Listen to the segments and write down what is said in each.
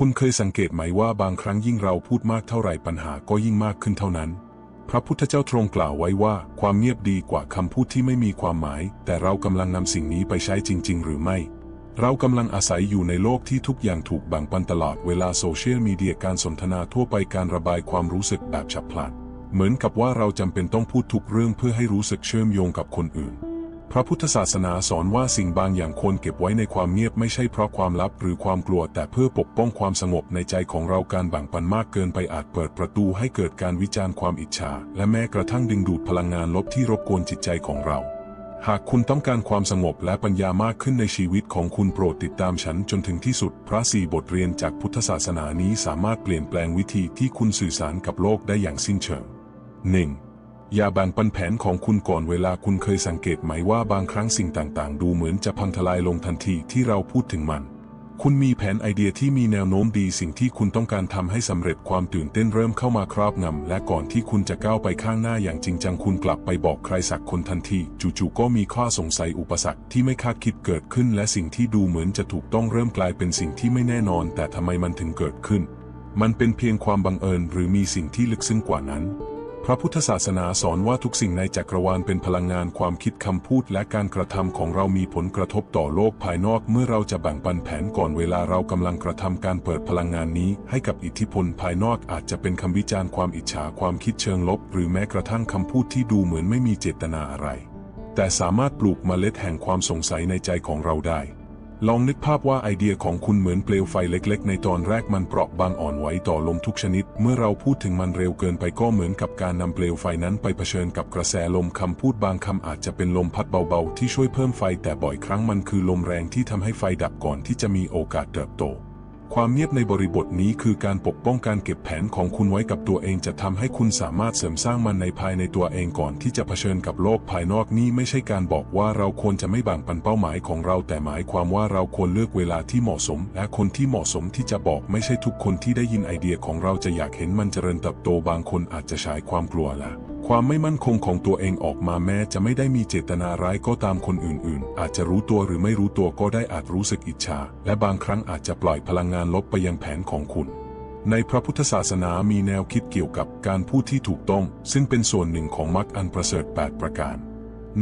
คุณเคยสังเกตไหมว่าบางครั้งยิ่งเราพูดมากเท่าไหร่ปัญหาก็ยิ่งมากขึ้นเท่านั้น พระพุทธเจ้าทรงกล่าวไว้ว่า ความเงียบดีกว่าคำพูดที่ไม่มีความหมาย แต่เรากำลังนำสิ่งนี้ไปใช้จริง ๆ หรือไม่ เรากำลังอาศัยอยู่ในโลกที่ทุกอย่างถูกแบ่งปันตลอดเวลาโซเชียลมีเดียการสนทนาทั่วไปการระบายความรู้สึกแบบฉับพลัน เหมือนกับว่าเราจำเป็นต้องพูดทุกเรื่องเพื่อให้รู้สึกเชื่อมโยงกับคนอื่น พระพุทธศาสนาสอนว่าสิ่งบางอย่างควรเก็บไว้ในความเงียบไม่ใช่เพราะความลับหรือความกลัว แต่เพื่อปกป้องความสงบในใจของเราการแบ่งปันมากเกินไปอาจเปิดประตูให้เกิดการวิจารณ์ความอิจฉา และแม้กระทั่งดึงดูดพลังงานลบที่รบกวนจิตใจของเรา หากคุณต้องการความสงบและปัญญามากขึ้นในชีวิตของคุณโปรดติดตามฉันจนถึงที่สุด พระสี่บทเรียนจากพุทธศาสนานี้สามารถเปลี่ยนแปลงวิธีที่คุณสื่อสารกับโลกได้อย่างสิ้นเชิง 1. อย่าแบ่งปันแผนของคุณก่อนเวลาคุณเคยสังเกตไหมว่าบางครั้งสิ่งต่างๆ ดูเหมือนจะพังทลายลงทันทีที่เราพูดถึงมัน คุณมีแผนไอเดียที่มีแนวโน้มดีสิ่งที่คุณต้องการทำให้สำเร็จความตื่นเต้นเริ่มเข้ามาครอบงำและก่อนที่คุณจะก้าวไปข้างหน้าอย่างจริงจังคุณกลับไปบอกใครสักคนทันทีจู่ๆก็มีข้อสงสัยอุปสรรคที่ไม่คาดคิดเกิดขึ้น และสิ่งที่ดูเหมือนจะถูกต้องเริ่มกลายเป็นสิ่งที่ไม่แน่นอน แต่ทำไมมันถึงเกิดขึ้น มันเป็นเพียงความบังเอิญ หรือมีสิ่งที่ลึกซึ้งกว่านั้น พระพุทธศาสนาสอนว่าทุกสิ่งในจักรวาลเป็นพลังงานความคิดคำพูดและการกระทำของเรามีผลกระทบต่อโลกภายนอกเมื่อเราจะแบ่งปันแผนก่อนเวลาเรากำลังกระทำการเปิดพลังงานนี้ ให้กับอิทธิพลภายนอกอาจจะเป็นคำวิจารณ์ความอิจฉาความคิดเชิงลบ หรือแม้กระทั่งคำพูดที่ดูเหมือนไม่มีเจตนาอะไร แต่สามารถปลูกเมล็ดแห่งความสงสัยในใจของเราได้ ลองนึกภาพว่าไอเดียของคุณเหมือนเปลวไฟเล็กๆ ในตอนแรกมันเปราะบางอ่อนไหวต่อลมทุกชนิด เมื่อเราพูดถึงมันเร็วเกินไปก็เหมือนกับการนำเปลวไฟนั้นไปเผชิญกับกระแสลมคำพูดบางคำอาจจะเป็นลมพัดเบาๆ ที่ช่วยเพิ่มไฟแต่บ่อยครั้งมันคือลมแรงที่ทำให้ไฟดับก่อนที่จะมีโอกาสเติบโต ความเงียบในบริบทนี้คือการปกป้องการเก็บแผนของคุณไว้กับตัวเองจะทำให้คุณสามารถเสริมสร้างมันในภายในตัวเองก่อนที่จะเผชิญกับโลกภายนอกนี่ไม่ใช่การบอกว่าเราควรจะไม่แบ่งปันเป้าหมายของเราแต่หมายความว่าเราควรเลือกเวลาที่เหมาะสม และคนที่เหมาะสมที่จะบอกไม่ใช่ทุกคนที่ได้ยินไอเดียของเราจะอยากเห็นมันเจริญเติบโตบางคนอาจจะฉายความกลัวละ ความไม่มั่นคงของตัวเองออกมาแม้จะไม่ได้มีเจตนาร้ายก็ตามคนอื่นๆ อาจจะรู้ตัวหรือไม่รู้ตัวก็ได้อาจรู้สึกอิจฉา และบางครั้งอาจจะปล่อยพลังงานลบไปยังแผนของคุณในพระพุทธศาสนามีแนวคิดเกี่ยวกับการพูดที่ถูกต้อง ซึ่งเป็นส่วนหนึ่งของมรรคอันประเสริฐ 8 ประการ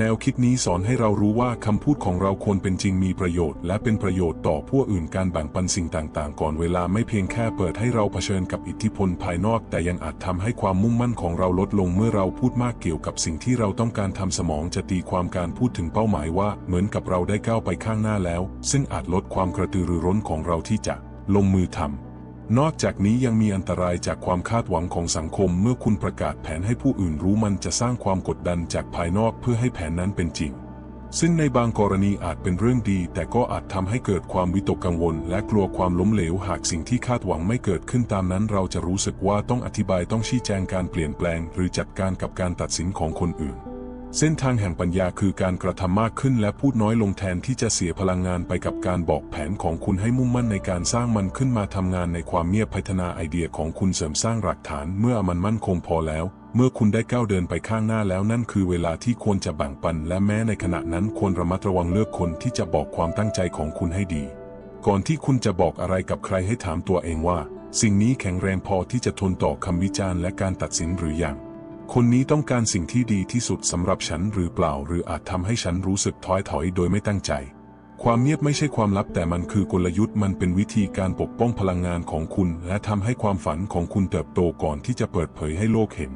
แนวคิดนี้สอนให้เรารู้ว่าคำพูดของเราควรเป็นจริงมีประโยชน์ และเป็นประโยชน์ต่อผู้อื่นการแบ่งปันสิ่งต่าง ๆ ก่อนเวลาไม่เพียงแค่เปิดให้เราเผชิญกับอิทธิพลภายนอก แต่ยังอาจทำให้ความมุ่งมั่นของเราลดลงเมื่อเราพูดมากเกี่ยวกับสิ่งที่เราต้องการทำสมองจะตีความการพูดถึงเป้าหมายว่า เหมือนกับเราได้ก้าวไปข้างหน้าแล้ว ซึ่งอาจลดความกระตือรือร้นของเราที่จะลงมือทำ นอกจากนี้ยังมีอันตรายจากความคาดหวังของสังคมเมื่อคุณประกาศแผนให้ผู้อื่นรู้มันจะสร้างความกดดันจากภายนอกเพื่อให้แผนนั้นเป็นจริง ซึ่งในบางกรณีอาจเป็นเรื่องดี แต่ก็อาจทำให้เกิดความวิตกกังวล และกลัวความล้มเหลวหากสิ่งที่คาดหวังไม่เกิดขึ้นตามนั้น เราจะรู้สึกว่าต้องอธิบายต้องชี้แจงการเปลี่ยนแปลง หรือจัดการกับการตัดสินของคนอื่น เส้นทางแห่งปัญญาคือการกระทำมากขึ้นและพูดน้อยลงแทนที่จะเสียพลังงานไปกับการบอกแผนของคุณให้มุ่งมั่นในการสร้างมันขึ้นมาทำงานในความเงียบพัฒนาไอเดียของคุณเสริมสร้างหลักฐานเมื่อมันมั่นคงพอแล้ว เมื่อคุณได้ก้าวเดินไปข้างหน้าแล้วนั่นคือเวลาที่ควรจะแบ่งปัน และแม้ในขณะนั้นควรระมัดระวังเลือกคนที่จะบอกความตั้งใจของคุณให้ดี ก่อนที่คุณจะบอกอะไรกับใครให้ถามตัวเองว่า สิ่งนี้แข็งแรงพอที่จะทนต่อคำวิจารณ์และการตัดสินหรือยัง คนนี้ต้องการสิ่งที่ดีที่สุดสำหรับฉันหรือเปล่า หรืออาจทำให้ฉันรู้สึกท้อยถอยโดยไม่ตั้งใจ ความเงียบไม่ใช่ความลับแต่มันคือกลยุทธ์มันเป็นวิธีการปกป้องพลังงานของคุณ และทำให้ความฝันของคุณเติบโตก่อนที่จะเปิดเผยให้โลกเห็น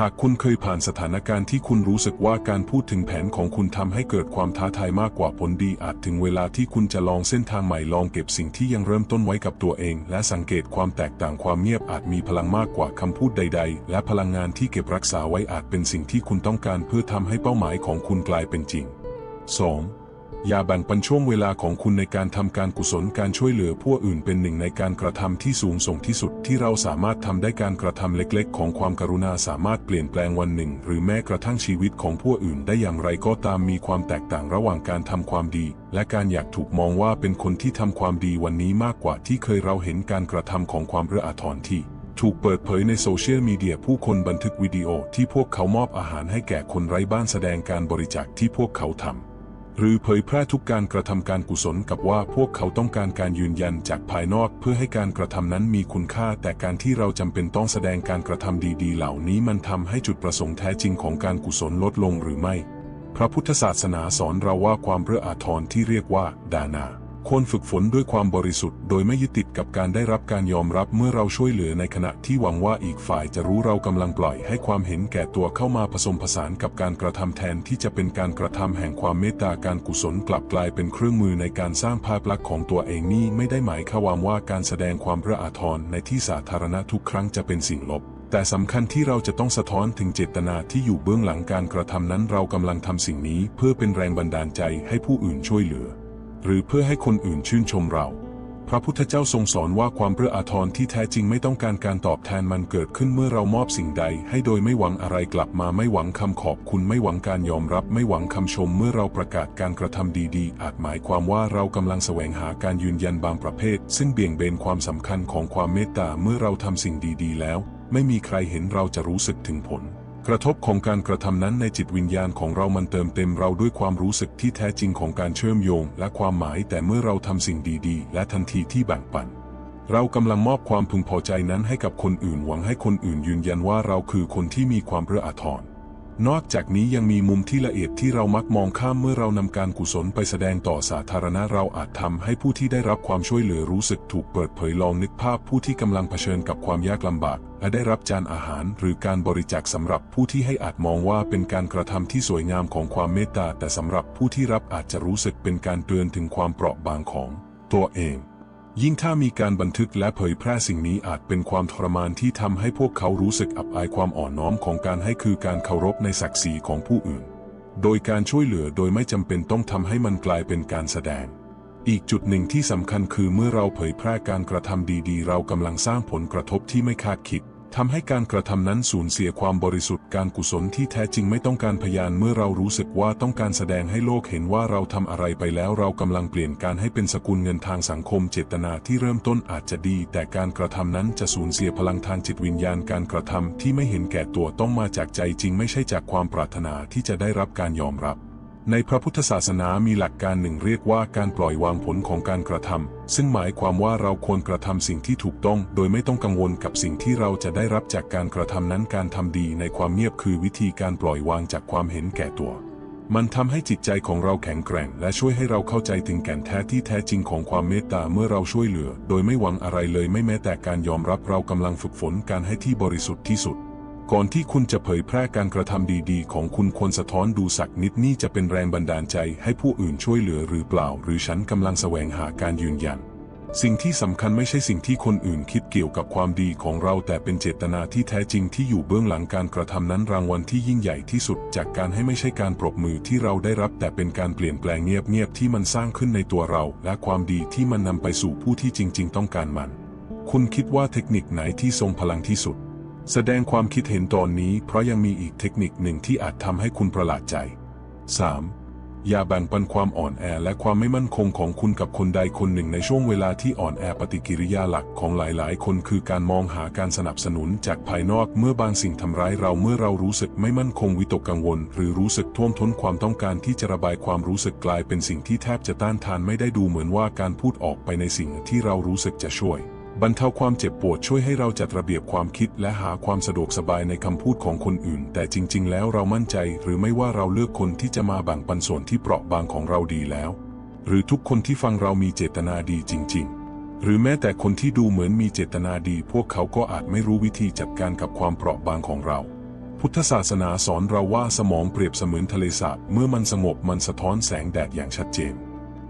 หากคุณเคยผ่านสถานการณ์ที่คุณรู้สึกว่าการพูดถึงแผนของคุณทำให้เกิดความท้าทายมากกว่าผลดี อาจถึงเวลาที่คุณจะลองเส้นทางใหม่ลองเก็บสิ่งที่ยังเริ่มต้นไว้กับตัวเอง และสังเกตความแตกต่างความเงียบอาจมีพลังมากกว่าคำพูดใด ๆ และพลังงานที่เก็บรักษาไว้อาจเป็นสิ่งที่คุณต้องการเพื่อทำให้เป้าหมายของคุณกลายเป็นจริง 2. อย่าแบ่งปันช่วงเวลาของคุณในการทำการกุศลการช่วยเหลือผู้อื่นเป็นหนึ่งในการกระทำที่สูงส่งที่สุดที่เราสามารถทำได้การกระทำเล็กๆ ของความกรุณาสามารถเปลี่ยนแปลงวันหนึ่ง หรือแม้กระทั่งชีวิตของผู้อื่นได้อย่างไรก็ตามมีความแตกต่างระหว่างการทำความดี และการอยากถูกมองว่าเป็นคนที่ทำความดีวันนี้มากกว่าที่เคยเราเห็นการกระทำของความเอื้ออาทรที่ถูกเปิดเผยในโซเชียลมีเดียผู้คนบันทึกวิดีโอที่พวกเขามอบอาหารให้แก่คนไร้บ้านแสดงการบริจาคที่พวกเขาทำ หรือเผยแพร่ทุกการกระทำการกุศลกับว่าพวกเขาต้องการการยืนยันจากภายนอกเพื่อให้การกระทำนั้นมีคุณค่า แต่การที่เราจำเป็นต้องแสดงการกระทำดี ๆ เหล่านี้มันทำให้จุดประสงค์แท้จริงของการกุศลลดลงหรือไม่ พระพุทธศาสนาสอนเราว่าความเรื่ออาทรที่เรียกว่า ดานา ควรฝึกฝนด้วยความบริสุทธิ์โดยไม่ยึดติดกับการได้รับการยอมรับเมื่อเราช่วยเหลือในขณะที่หวังว่าอีกฝ่ายจะรู้เรากำลังปล่อยให้ความเห็นแก่ตัวเข้ามาผสมผสานกับการกระทำแทนที่จะเป็นการกระทำแห่งความเมตตาการกุศลกลับกลายเป็นเครื่องมือในการสร้างภาพลักษณ์ของตัวเองนี่ไม่ได้หมายความว่าการแสดงความระอาทรในที่สาธารณะทุกครั้งจะเป็นสิ่งลบแต่สำคัญที่เราจะต้องสะท้อนถึงเจตนาที่อยู่เบื้องหลังการกระทำนั้นเรากำลังทำสิ่งนี้เพื่อเป็นแรงบันดาลใจให้ผู้อื่นช่วยเหลือ หรือเพื่อให้คนอื่นชื่นชมเรา พระพุทธเจ้าทรงสอนว่าความเพื่ออาทรที่แท้จริงไม่ต้องการการตอบแทนมันเกิดขึ้นเมื่อเรามอบสิ่งใด ให้โดยไม่หวังอะไรกลับมาไม่หวังคำขอบคุณไม่หวังการยอมรับ ไม่หวังคำชมเมื่อเราประกาศการกระทำดีๆ อาจหมายความว่าเรากำลังแสวงหาการยืนยันบางประเภท ซึ่งเบี่ยงเบนความสำคัญของความเมตตาเมื่อเราทำสิ่งดีๆ แล้ว ไม่มีใครเห็นเราจะรู้สึกถึงผล กระทบของการกระทำนั้นในจิตวิญญาณของเรามันเติมเต็มเราด้วยความรู้สึกที่แท้จริงของการเชื่อมโยง และความหมายแต่เมื่อเราทำสิ่งดีๆ และทันทีที่แบ่งปัน เรากำลังมอบความพึงพอใจนั้นให้กับคนอื่นหวังให้คนอื่นยืนยันว่าเราคือคนที่มีความเรื่ออาทร นอกจากนี้ยังมีมุมที่ละเอียดที่เรามักมองข้ามเมื่อเรานำการกุศลไปแสดงต่อสาธารณะเราอาจทำให้ผู้ที่ได้รับความช่วยเหลือรู้สึกถูกเปิดเผยลองนึกภาพผู้ที่กำลังเผชิญกับความยากลำบาก และได้รับจานอาหาร หรือการบริจาคสำหรับผู้ที่ให้อาจมองว่าเป็นการกระทำที่สวยงามของความเมตตาแต่สำหรับผู้ที่รับอาจจะรู้สึกเป็นการเตือนถึงความเปราะบางของตัวเอง ยิ่งถ้ามีการบันทึกและเผยแพร่สิ่งนี้อาจเป็นความทรมานที่ทำให้พวกเขารู้สึกอับอายความอ่อนน้อมของการให้คือการเคารพในศักดิ์ศรีของผู้อื่น โดยการช่วยเหลือโดยไม่จำเป็นต้องทำให้มันกลายเป็นการแสดง อีกจุดหนึ่งที่สำคัญคือเมื่อเราเผยแพร่การกระทำดีๆ เรากำลังสร้างผลกระทบที่ไม่คาดคิด ทำให้การกระทำนั้นสูญเสียความบริสุทธิ์การกุศลที่แท้จริงไม่ต้องการพยานเมื่อเรารู้สึกว่าต้องการแสดงให้โลกเห็นว่าเราทำอะไรไปแล้วเรากำลังเปลี่ยนการให้เป็นสกุลเงินทางสังคมเจตนาที่เริ่มต้นอาจจะดี แต่การกระทำนั้นจะสูญเสียพลังทางจิตวิญญาณการกระทำที่ไม่เห็นแก่ตัวต้องมาจากใจจริงไม่ใช่จากความปรารถนาที่จะได้รับการยอมรับ ในพระพุทธศาสนามีหลักการหนึ่งเรียกว่าการปล่อยวางผลของการกระทำซึ่งหมายความว่าเราควรกระทำสิ่งที่ถูกต้อง โดยไม่ต้องกังวลกับสิ่งที่เราจะได้รับจากการกระทำนั้นการทำดีในความเงียบคือวิธีการปล่อยวางจากความเห็นแก่ตัว มันทำให้จิตใจของเราแข็งแกร่ง และช่วยให้เราเข้าใจถึงแก่นแท้ที่แท้จริงของความเมตตาเมื่อเราช่วยเหลือ โดยไม่หวังอะไรเลยไม่แม้แต่การยอมรับเรากำลังฝึกฝนการให้ที่บริสุทธิ์ที่สุด ก่อนที่คุณจะเผยแพร่การกระทำดีๆ ของคุณควรสะท้อนดูสักนิดนี่จะเป็นแรงบันดาลใจให้ผู้อื่นช่วยเหลือหรือเปล่า หรือฉันกำลังแสวงหาการยืนยัน สิ่งที่สำคัญไม่ใช่สิ่งที่คนอื่นคิดเกี่ยวกับความดีของเรา แต่เป็นเจตนาที่แท้จริงที่อยู่เบื้องหลังการกระทำนั้นรางวัลที่ยิ่งใหญ่ที่สุด จากการให้ไม่ใช่การปรบมือที่เราได้รับ แต่เป็นการเปลี่ยนแปลงเงียบๆที่มันสร้างขึ้นในตัวเรา และความดีที่มันนำไปสู่ผู้ที่จริง ๆ ต้องการมัน คุณคิดว่าเทคนิคไหนที่ทรงพลังที่สุด แสดงความคิดเห็นตอนนี้เพราะยังมีอีกเทคนิคหนึ่งที่อาจทำให้คุณประหลาดใจ 3. อย่าแบ่งปันความอ่อนแอและความไม่มั่นคงของคุณกับคนใดคนหนึ่งในช่วงเวลาที่อ่อนแอปฏิกิริยาหลักของหลายๆ คนคือการมองหาการสนับสนุนจากภายนอกเมื่อบางสิ่งทำร้ายเราเมื่อเรารู้สึกไม่มั่นคงวิตกกังวล หรือรู้สึกท่วมท้นความต้องการที่จะระบายความรู้สึกกลายเป็นสิ่งที่แทบจะต้านทานไม่ได้ดูเหมือนว่าการพูดออกไปในสิ่งที่เรารู้สึกจะช่วย บรรเทาความเจ็บปวดช่วยให้เราจัดระเบียบความคิดและหาความสะดวกสบายในคำพูดของคนอื่น แต่จริง ๆ แล้วเรามั่นใจหรือไม่ว่าเราเลือกคนที่จะมาแบ่งปันส่วนที่เปราะบางของเราดีแล้ว หรือทุกคนที่ฟังเรามีเจตนาดีจริง ๆ หรือแม้แต่คนที่ดูเหมือนมีเจตนาดี พวกเขาก็อาจไม่รู้วิธีจัดการกับความเปราะบางของเรา พุทธศาสนาสอนเราว่าสมองเปรียบเสมือนทะเลสาบเมื่อมันสงบมันสะท้อนแสงแดดอย่างชัดเจน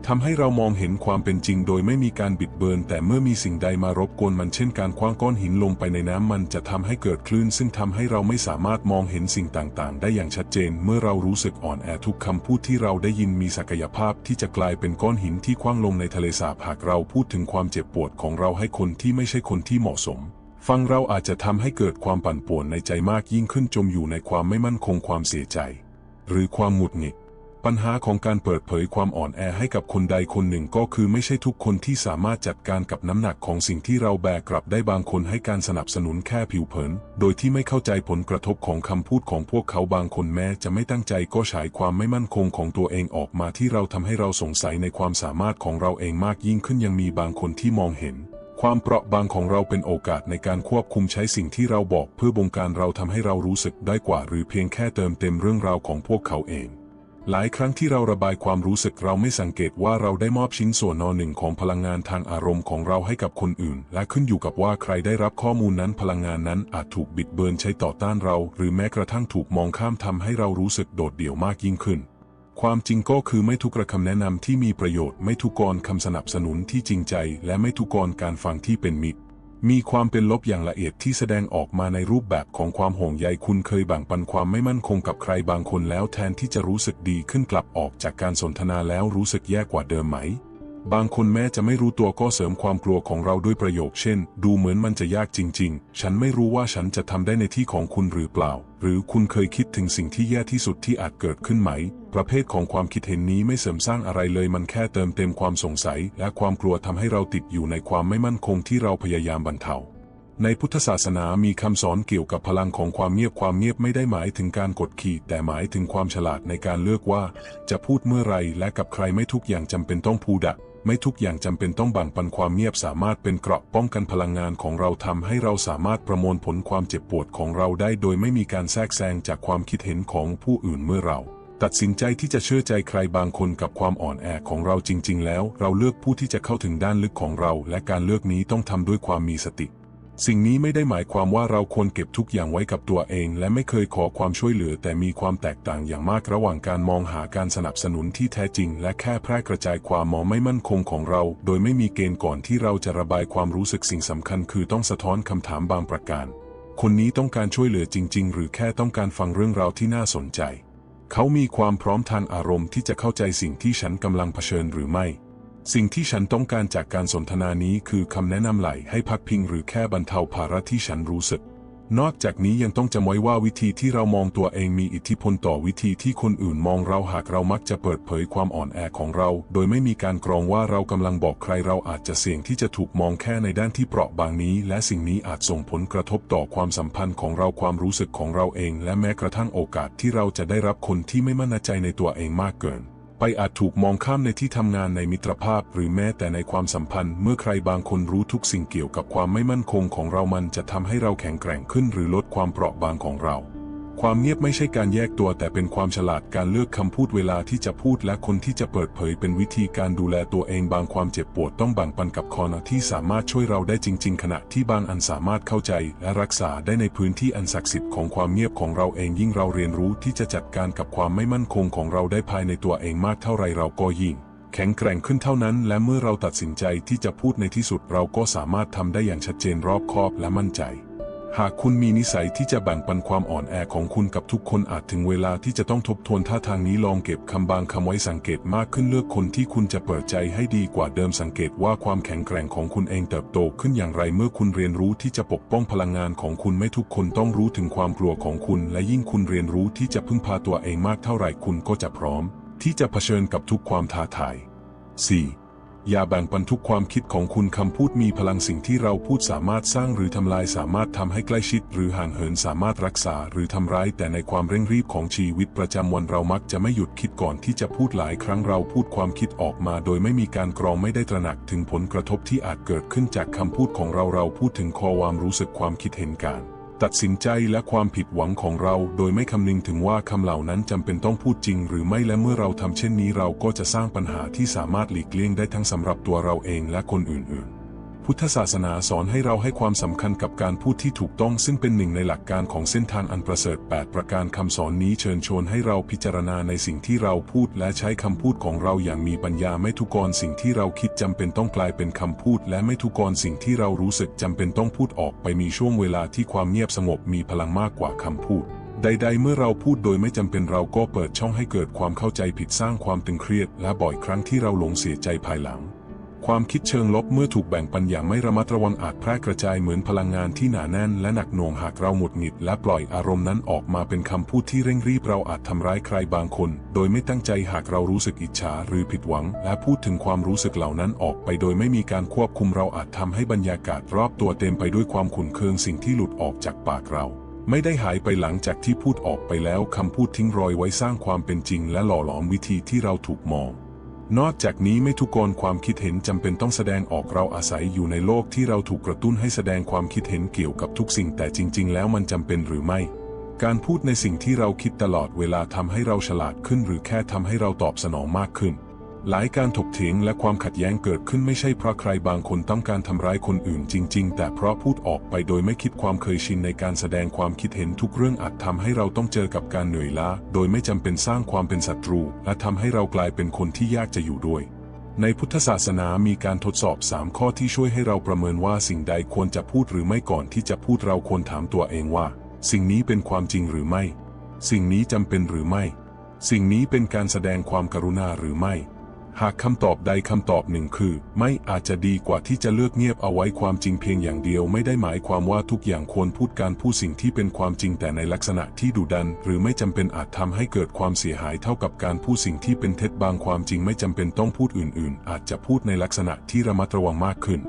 ทำให้เรามองเห็นความเป็นจริงโดยไม่มีการบิดเบือนแต่เมื่อมีสิ่งใดมารบกวนมันเช่นการคว้างก้อนหินลงไปในน้ำมันจะทำให้เกิดคลื่น ซึ่งทำให้เราไม่สามารถมองเห็นสิ่งต่างๆ ได้อย่างชัดเจน เมื่อเรารู้สึกอ่อนแอทุกคำพูดที่เราได้ยินมีศักยภาพที่จะกลายเป็นก้อนหินที่คว้างลงในทะเลสาบหากเราพูดถึงความเจ็บปวดของเราให้คนที่ไม่ใช่คนที่เหมาะสมฟังเราอาจจะทำให้เกิดความปั่นป่วนในใจมากยิ่งขึ้นจมอยู่ในความไม่มั่นคงความเสียใจ หรือความหงุดหงิด ปัญหาของการเปิดเผยความอ่อนแอให้กับคนใดคนหนึ่งก็คือไม่ใช่ทุกคนที่สามารถจัดการกับน้ำหนักของสิ่งที่เราแบกกลับได้บางคนให้การสนับสนุนแค่ผิวเผิน โดยที่ไม่เข้าใจผลกระทบของคำพูดของพวกเขาบางคนแม้จะไม่ตั้งใจก็ฉายความไม่มั่นคงของตัวเองออกมาที่เราทำให้เราสงสัยในความสามารถของเราเองมากยิ่งขึ้นยังมีบางคนที่มองเห็นความเปราะบางของเราเป็นโอกาสในการควบคุมใช้สิ่งที่เราบอกเพื่อบงการเราทำให้เรารู้สึกได้กว่า หรือเพียงแค่เติมเต็มเรื่องราวของพวกเขาเอง หลายครั้งที่เราระบายความรู้สึกเราไม่สังเกตว่าเราได้มอบชิ้นส่วนนอหนึ่งของพลังงานทางอารมณ์ของเราให้กับคนอื่น และขึ้นอยู่กับว่าใครได้รับข้อมูลนั้นพลังงานนั้นอาจถูกบิดเบือนใช้ต่อต้านเรา หรือแม้กระทั่งถูกมองข้ามทำให้เรารู้สึกโดดเดี่ยวมากยิ่งขึ้น ความจริงก็คือไม่ทุกกระคำแนะนำที่มีประโยชน์ไม่ทุกกรคำสนับสนุนที่จริงใจ และไม่ทุกกรการฟังที่เป็นมิตร มีความเป็นลบอย่างละเอียดที่แสดงออกมาในรูปแบบของความห่วงใยคุณเคยแบ่งปันความไม่มั่นคงกับใครบางคนแล้วแทนที่จะรู้สึกดีขึ้นกลับออกจากการสนทนาแล้วรู้สึกแย่กว่าเดิมไหม บางคนแม้จะไม่รู้ตัวก็เสริมความกลัวของเราด้วยประโยคเช่น ดูเหมือนมันจะยากจริง ๆ ฉันไม่รู้ว่าฉันจะทำได้ในที่ของคุณหรือเปล่า หรือคุณเคยคิดถึงสิ่งที่แย่ที่สุดที่อาจเกิดขึ้นไหม ประเภทของความคิดเห็นนี้ไม่เสริมสร้างอะไรเลยมันแค่เติมเต็มความสงสัย และความกลัวทำให้เราติดอยู่ในความไม่มั่นคงที่เราพยายามบรรเทาในพุทธศาสนามีคำสอนเกี่ยวกับพลังของความเงียบความเงียบไม่ได้หมายถึงการกดขี่ แต่หมายถึงความฉลาดในการเลือกว่า จะพูดเมื่อไรและกับใครไม่ทุกอย่างจำเป็นต้องพูดอะ ไม่ทุกอย่างจำเป็นต้องบังปันความเงียบสามารถเป็นเกราะป้องกันพลังงานของเราทำให้เราสามารถประมวลผลความเจ็บปวดของเราได้ โดยไม่มีการแทรกแซงจากความคิดเห็นของผู้อื่นเมื่อเรา ตัดสินใจที่จะเชื่อใจใครบางคนกับความอ่อนแอของเราจริง ๆ แล้ว เราเลือกผู้ที่จะเข้าถึงด้านลึกของเรา และการเลือกนี้ต้องทำด้วยความมีสติ สิ่งนี้ไม่ได้หมายความว่าเราควรเก็บทุกอย่างไว้กับตัวเอง และไม่เคยขอความช่วยเหลือ แต่มีความแตกต่างอย่างมากระหว่างการมองหาการสนับสนุนที่แท้จริง และแค่แพร่กระจายความมองไม่มั่นคงของเรา โดยไม่มีเกณฑ์ก่อนที่เราจะระบายความรู้สึกสิ่งสำคัญ คือต้องสะท้อนคำถามบางประการ คนนี้ต้องการช่วยเหลือจริง ๆ หรือแค่ต้องการฟังเรื่องราวที่น่าสนใจ เขามีความพร้อมทางอารมณ์ที่จะเข้าใจสิ่งที่ฉันกำลังเผชิญหรือไม่ สิ่งที่ฉันต้องการจากการสนทนานี้คือคำแนะนำไหลให้พักพิงหรือแค่บรรเทาภาระที่ฉันรู้สึก นอกจากนี้ยังต้องจำไว้ว่าวิธีที่เรามองตัวเองมีอิทธิพลต่อวิธีที่คนอื่นมองเราหากเรามักจะเปิดเผยความอ่อนแอของเรา โดยไม่มีการกรองว่าเรากำลังบอกใครเราอาจจะเสี่ยงที่จะถูกมองแค่ในด้านที่เปราะบางนี้ และสิ่งนี้อาจส่งผลกระทบต่อความสัมพันธ์ของเราความรู้สึกของเราเอง และแม้กระทั่งโอกาสที่เราจะได้รับคนที่ไม่มั่นใจในตัวเองมากเกิน ไปอาจถูกมองข้ามในที่ทำงานในมิตรภาพ หรือแม้แต่ในความสัมพันธ์ เมื่อใครบางคนรู้ทุกสิ่งเกี่ยวกับความไม่มั่นคงของเรามันจะทำให้เราแข็งแกร่งขึ้น หรือลดความเปราะบางของเรา ความเงียบไม่ใช่การแยกตัวแต่เป็นความฉลาดการเลือกคำพูดเวลาที่จะพูดและคนที่จะเปิดเผยเป็นวิธีการดูแลตัวเองบางความเจ็บปวดต้องแบ่งปันกับคอนที่สามารถช่วยเราได้จริง ๆ ขณะที่บางอันสามารถเข้าใจและรักษาได้ในพื้นที่อันศักดิ์สิทธิ์ของความเงียบของเราเองยิ่งเราเรียนรู้ที่จะจัดการกับความไม่มั่นคงของเราได้ภายในตัวเองมากเท่าไรเราก็ยิ่งแข็งแกร่งขึ้นเท่านั้น และเมื่อเราตัดสินใจที่จะพูดในที่สุดเราก็สามารถทำได้อย่างชัดเจนรอบคอบและมั่นใจ หากคุณมีนิสัยที่จะแบ่งปันความอ่อนแอของคุณกับทุกคนอาจถึงเวลาที่จะต้องทบทวนท่าทางนี้ลองเก็บคำบางคำไว้สังเกตมากขึ้นเลือกคนที่คุณจะเปิดใจให้ดีกว่าเดิมสังเกตว่าความแข็งแกร่งของคุณเองเติบโตขึ้นอย่างไรเมื่อคุณเรียนรู้ที่จะปกป้องพลังงานของคุณไม่ทุกคนต้องรู้ถึงความกลัวของคุณ และยิ่งคุณเรียนรู้ที่จะพึ่งพาตัวเองมากเท่าไหร่คุณก็จะพร้อม ที่จะเผชิญกับทุกความท้าทาย 4. อย่าแบ่งปันทุกความคิดของคุณคำพูดมีพลังสิ่งที่เราพูดสามารถสร้างหรือทำลายสามารถทำให้ใกล้ชิด หรือห่างเหินสามารถรักษาหรือทำร้ายแต่ในความเร่งรีบของชีวิตประจำวันเรามักจะไม่หยุดคิดก่อนที่จะพูดหลายครั้งเราพูดความคิดออกมาโดยไม่มีการกรองไม่ได้ตระหนักถึงผลกระทบที่อาจเกิดขึ้นจากคำพูดของเราเราพูดถึงคอความรู้สึกความคิดเห็นการ ตัดสินใจและความผิดหวังของเราโดยไม่คำนึงถึงว่าคำเหล่านั้นจำเป็นต้องพูดจริง หรือไม่และเมื่อเราทำเช่นนี้เราก็จะสร้างปัญหาที่สามารถหลีกเลี่ยงได้ทั้งสำหรับตัวเราเองและคนอื่นๆ พุทธศาสนาสอนให้เราให้ความสำคัญกับการพูดที่ถูกต้องซึ่งเป็นหนึ่งในหลักการของเส้นทางอันประเสริฐ 8 ประการคำสอนนี้เชิญชวนให้เราพิจารณาในสิ่งที่เราพูดและใช้คำพูดของเราอย่างมีปัญญาไม่ทุกกรสิ่งที่เราคิดจำเป็นต้องกลายเป็นคำพูด และไม่ทุกกรสิ่งที่เรารู้สึกจำเป็นต้องพูดออกไปมีช่วงเวลาที่ความเงียบสงบมีพลังมากกว่าคำพูดใดๆ เมื่อเราพูดโดยไม่จำเป็นเราก็เปิดช่องให้เกิดความเข้าใจผิดสร้างความตึงเครียด และบ่อยครั้งที่เราหลงเสียใจภายหลัง ความคิดเชิงลบเมื่อถูกแบ่งปันอย่างไม่ระมัดระวังอาจแพร่กระจายเหมือนพลังงานที่หนาแน่นและหนักหน่วงหากเราหงุดหงิดและปล่อยอารมณ์นั้นออกมาเป็นคำพูดที่เร่งรีบเราอาจทำร้ายใครบางคน โดยไม่ตั้งใจหากเรารู้สึกอิจฉาหรือผิดหวัง และพูดถึงความรู้สึกเหล่านั้นออกไปโดยไม่มีการควบคุมเราอาจทำให้บรรยากาศรอบตัวเต็มไปด้วยความขุ่นเคืองสิ่งที่หลุดออกจากปากเราไม่ได้หายไปหลังจากที่พูดออกไปแล้วคำพูดทิ้งรอยไว้สร้างความเป็นจริงและหล่อหลอมวิธีที่เราถูกมอง นอกจากนี้ไม่ทุกคนความคิดเห็นจำเป็นต้องแสดงออกเราอาศัยอยู่ในโลกที่เราถูกกระตุ้นให้แสดงความคิดเห็นเกี่ยวกับทุกสิ่งแต่จริง ๆ แล้วมันจำเป็นหรือไม่ การพูดในสิ่งที่เราคิดตลอดเวลาทำให้เราฉลาดขึ้น หรือแค่ทำให้เราตอบสนองมากขึ้น หลายการถกเถียงและความขัดแย้งเกิดขึ้นไม่ใช่เพราะใครบางคนต้องการทำร้ายคนอื่นจริง ๆ แต่เพราะพูดออกไปโดยไม่คิดความเคยชินในการแสดงความคิดเห็นทุกเรื่องอาจทำให้เราต้องเจอกับการเหนื่อยล้า โดยไม่จำเป็นสร้างความเป็นศัตรู และทำให้เรากลายเป็นคนที่ยากจะอยู่ด้วย ในพุทธศาสนามีการทดสอบ 3 ข้อที่ช่วยให้เราประเมินว่าสิ่งใดควรจะพูดหรือไม่ก่อนที่จะพูดเราควรถามตัวเองว่า สิ่งนี้เป็นความจริงหรือไม่ สิ่งนี้จำเป็นหรือไม่ สิ่งนี้เป็นการแสดงความกรุณาหรือไม่ หากคำตอบใดคำตอบหนึ่งคือ ไม่อาจจะดีกว่าที่จะเลือกเงียบเอาไว้ความจริงเพียงอย่างเดียวไม่ได้หมายความว่าทุกอย่างควรพูดการพูดสิ่งที่เป็นความจริงแต่ในลักษณะที่ดุดัน หรือไม่จำเป็นอาจทำให้เกิดความเสียหายเท่ากับการพูดสิ่งที่เป็นเท็จบางความจริงไม่จำเป็นต้องพูดอื่น ๆ อาจจะพูดในลักษณะที่ระมัดระวังมากขึ้น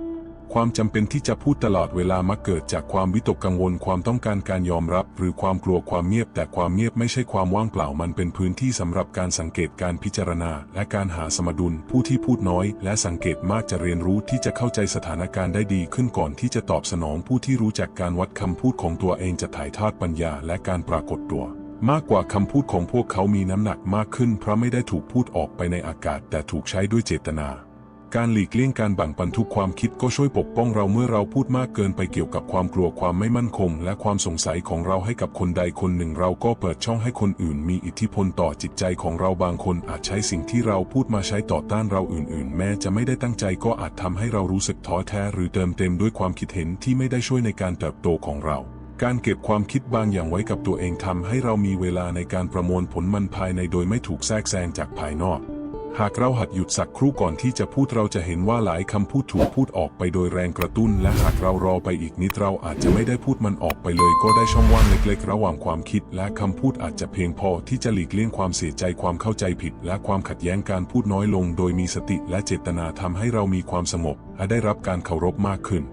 ความจำเป็นที่จะพูดตลอดเวลามักเกิดจากความวิตกกังวลความต้องการการยอมรับ หรือความกลัวความเงียบ แต่ความเงียบไม่ใช่ความว่างเปล่ามันเป็นพื้นที่สำหรับการสังเกตการพิจารณา และการหาสมดุล ผู้ที่พูดน้อย และสังเกตมากจะเรียนรู้ที่จะเข้าใจสถานการณ์ได้ดีขึ้นก่อนที่จะตอบสนองผู้ที่รู้จักการวัดคำพูดของตัวเองจะถ่ายทอดปัญญาและการปรากฏตัวมากกว่าคำพูดของพวกเขามีน้ำหนักมากขึ้นเพราะไม่ได้ถูกพูดออกไปในอากาศ แต่ถูกใช้ด้วยเจตนา การหลีกเลี่ยงการแบ่งปันทุกความคิดก็ช่วยปกป้องเราเมื่อเราพูดมากเกินไปเกี่ยวกับความกลัวความไม่มั่นคง และความสงสัยของเราให้กับคนใดคนหนึ่ง เราก็เปิดช่องให้คนอื่น มีอิทธิพลต่อจิตใจของเราบางคนอาจใช้สิ่งที่เราพูดมาใช้ต่อต้านเราอื่น ๆ แม้จะไม่ได้ตั้งใจก็อาจทำให้เรารู้สึกท้อแท้ หรือเติมเต็มด้วยความคิดเห็นที่ไม่ได้ช่วยในการเติบโตของเราการเก็บความคิดบางอย่างไว้กับตัวเองทำให้เรามีเวลาในการประมวลผลมันภายในโดยไม่ถูกแทรกแซงจากภายนอก หากเราหัดหยุดสักครู่ก่อนที่จะพูดเราจะเห็นว่าหลายคำพูดถูกพูดออกไปโดยแรงกระตุ้น และหากเรารอไปอีกนิดเราอาจจะไม่ได้พูดมันออกไปเลย ก็ได้ช่องว่างเล็กๆ ระหว่างความคิด และคำพูดอาจจะเพียงพอที่จะหลีกเลี่ยงความเสียใจความเข้าใจผิด และความขัดแย้งการพูดน้อยลง โดยมีสติและเจตนาทำให้เรามีความสงบและได้รับการเคารพมากขึ้น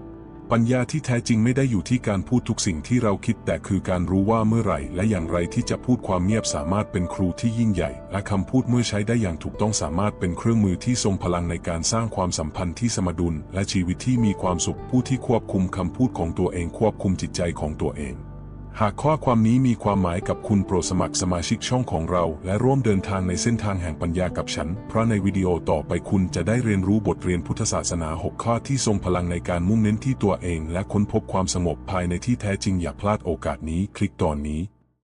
ปัญญาที่แท้จริงไม่ได้อยู่ที่การพูดทุกสิ่งที่เราคิด แต่คือการรู้ว่าเมื่อไหร่ และอย่างไรที่จะพูดความเงียบสามารถเป็นครูที่ยิ่งใหญ่ และคำพูดเมื่อใช้ได้อย่างถูกต้องสามารถเป็นเครื่องมือที่ทรงพลังในการสร้างความสัมพันธ์ที่สมดุล และชีวิตที่มีความสุขผู้ที่ควบคุมคำพูดของตัวเองควบคุมจิตใจของตัวเอง หากข้อความนี้มีความหมายกับคุณโปรดสมัครสมาชิกช่องของเรา และร่วมเดินทางในเส้นทางแห่งปัญญากับฉัน เพราะในวิดีโอต่อไปคุณจะได้เรียนรู้บทเรียนพุทธศาสนา 6 ข้อที่ทรงพลังในการมุ่งเน้นที่ตัวเอง และค้นพบความสงบภายในที่แท้จริงอย่าพลาดโอกาสนี้ คลิกตอนนี้